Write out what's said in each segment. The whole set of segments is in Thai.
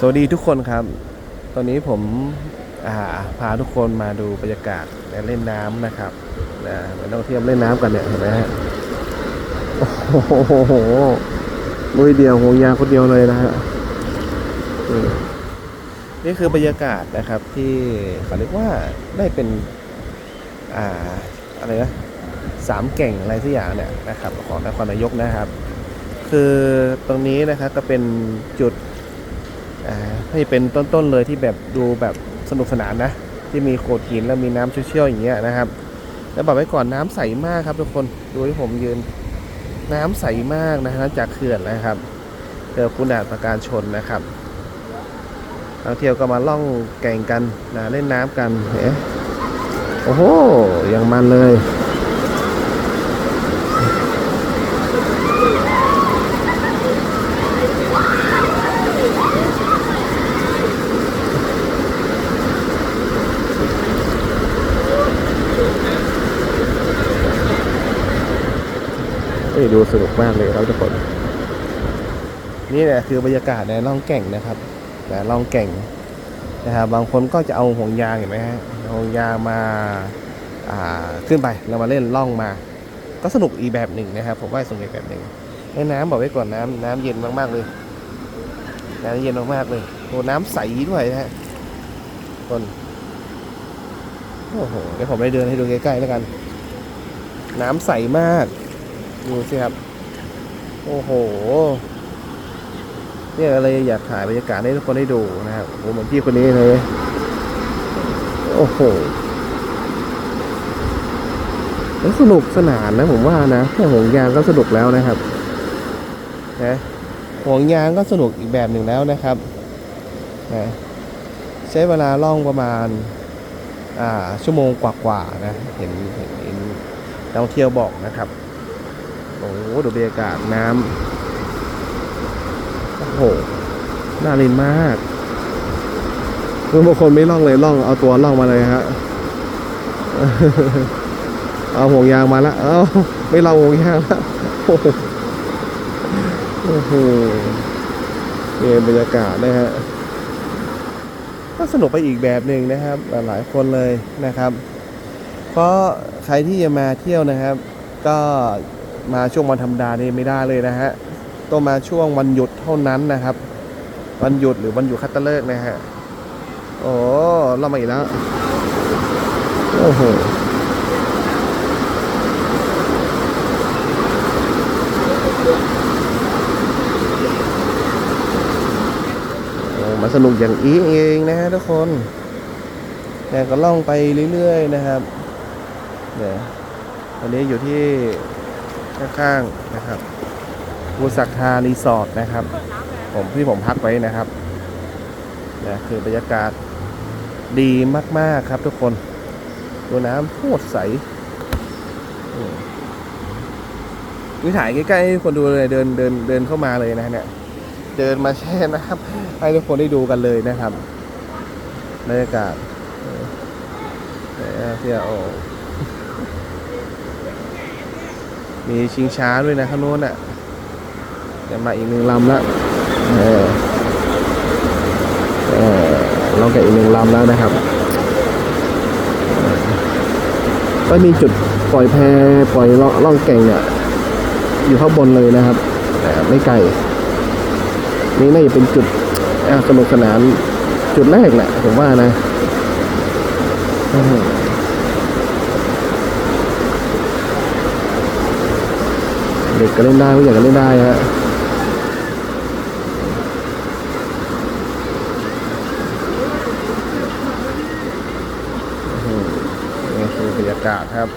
สวัสดีทุกคนครับ ตอนนี้ผมาพาทุกคนมาดูบรรยากาศและเล่นน้ำนะครับนะมาท่องเที่ยวเล่นน้ำกันเนี่ยเห็นไหมฮะโอ้โหลุยเดียวหงยางคนเดียวเลยนะฮะนี่นี่คือบรรยากาศนะครับที่เขาเรียกว่าได้เป็นอ่าอะไรนะสามเก่งอะไรสักอย่างเนี่ยนะครับของนครนายกนะครับ คือตรงนี้นะครับก็เป็นจุด อ่าให้เป็นต้นๆเลยที่แบบดูแบบสนุกสนานนะ ที่มีโขดหินแล้วมีน้ำเชี่ยวๆอย่างเงี้ยนะครับ แล้วบอกไว้ก่อนน้ำใสมากครับทุกคนดูที่ผมยืน น้ำใสมากนะฮะจากเขื่อนนะครับเขื่อนคุณาประการชนนะครับนักเที่ยวก็มาล่องแก่งกันนะเล่นน้ำกันเอ๊ะโอ้โหอย่างมันเลย เอ้ยดูสนุกมากเลยครับทุกคนนี่แหละคือบรรยากาศในล่องแก่งนะครับนะล่องแก่งนะครับบางคนก็จะเอาห่วงยางเห็นไหมฮะห่วงยางมาอ่าขึ้นไปแล้วมาเล่นล่องมา ก็สนุกอีแบบหนึ่งนะครับผมว่าสนุกอีแบบหนึ่งในน้ำบอกไว้ก่อนน้ำน้ำเย็นมากๆเลยน้ำเย็นมากๆเลยโอ้น้ำใสด้วยนะฮะคนโอ้โหเดี๋ยวผมไปเดินให้ดูใกล้ๆแล้วกัน น้ำใสมาก ดูสิครับ โอ้โหเนี่ยอะไรอยากถ่ายบรรยากาศให้ทุกคนได้ดูนะครับโอ้โหเหมือนพี่คนนี้เลย โอ้โหสนุกสนานนะผมว่านะแค่ห่วงยางก็สนุกแล้วนะครับนะห่วงยางก็สนุกอีกแบบหนึ่งแล้วนะครับนะใช้เวลาล่องประมาณอ่าชั่วโมงกว่าๆนะเห็นเห็นนักท่องเที่ยวบอกนะครับ โอ้โหดูบรรยากาศน้ำโอ้โหน่าเล่นมากคือบางคนไม่ล่องเลยล่องเอาตัวล่องมาเลยฮะเอาห่วงยางมาล้วเอ้าไม่ล่องห่วงยางล้วโอ้โหโอ้โหนี่บรรยากาศนะฮะก็สนุกไปอีกแบบหนึ่งนะครับ หลายคนเลยนะครับ เพราะใครที่จะมาเที่ยวนะครับ ก็ มาช่วงวันธรรมดานี่ไม่ได้เลยนะฮะต้องมาช่วงวันหยุดเท่านั้นนะครับ วันหยุดหรือวันหยุดคัตเตอร์เลิกนะฮะโอ้เรามาอีกแล้วโอ้โหมาสนุกอย่างนี้เองนะฮะทุกคนแต่ก็ล่องไปเรื่อยๆนะครับเนี่ยตอนนี้อยู่ที่ ข้างๆนะครับบูสักทารีสอร์ทนะครับ ผมที่ผมพักไว้นะครับนะคือบรรยากาศดีมากๆครับทุกคนดูน้ำโคตรใสอืมนี่ถ่ายใกล้ๆให้คนดูเลยเดินเดินเดินเข้ามาเลยนะเนี่ยเดินมาแช่นะครับให้ทุกคนได้ดูกันเลยนะครับบรรยากาศเออไหนอะเที่ยวโอ้ มีชิงช้าด้วยนะข้างโน้นอะเดี๋ยวมาอีกหนึ่งลำละเออเออลองแกะอีกหนึ่งลำแล้วนะครับ ก็มีจุดปล่อยแพปล่อยล่องล่องแก่งเนี่ยอยู่ข้างบนเลยนะครับแต่ไม่ไกลนี่น่าจะเป็นจุดอะสนุกสนานจุดแรกแหละผมว่านะอื้อหือ เด็กก็เล่นได้ผู้ใหญ่ก็เล่นได้ฮะอื้อหือนี่คือบรรยากาศครับ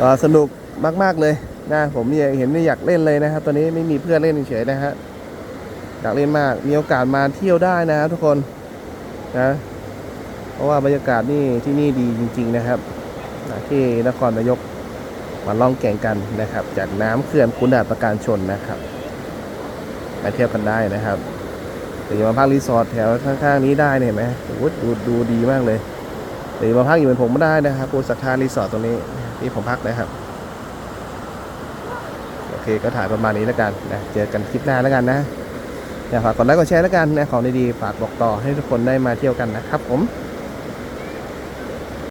ก็สนุกมาก ๆ เลยนะผมเนี่ยเห็นไม่อยากเล่นเลยนะครับ ตอนนี้ไม่มีเพื่อนเล่นเฉยๆนะฮะอยากเล่นมากมีโอกาสมาเที่ยวได้นะครับทุกคนนะเพราะว่าบรรยากาศนี่ที่นี่ดีจริง ๆนะครับนะที่นครนายก มาล่องแก่งกันนะครับ จากน้ำเขื่อนคุณาประการชนนะครับมาเที่ยวกันได้นะครับหรือมาพักรีสอร์ทแถวข้างๆนี้ได้เนี่ยเห็นไหมโอ้ดูดูดีมากเลยหรือมาพักอยู่เป็นผมก็ได้นะครับปูสักทารีสอร์ทตรงนี้ที่ผมพักนะครับโอเคก็ถ่ายประมาณนี้แล้วกันนะเจอกันคลิปหน้าแล้วกันนะนะฝากกดไลค์กดแชร์แล้วกันนะของดีๆฝากบอกต่อให้ทุกคนได้มาเที่ยวกันนะครับผม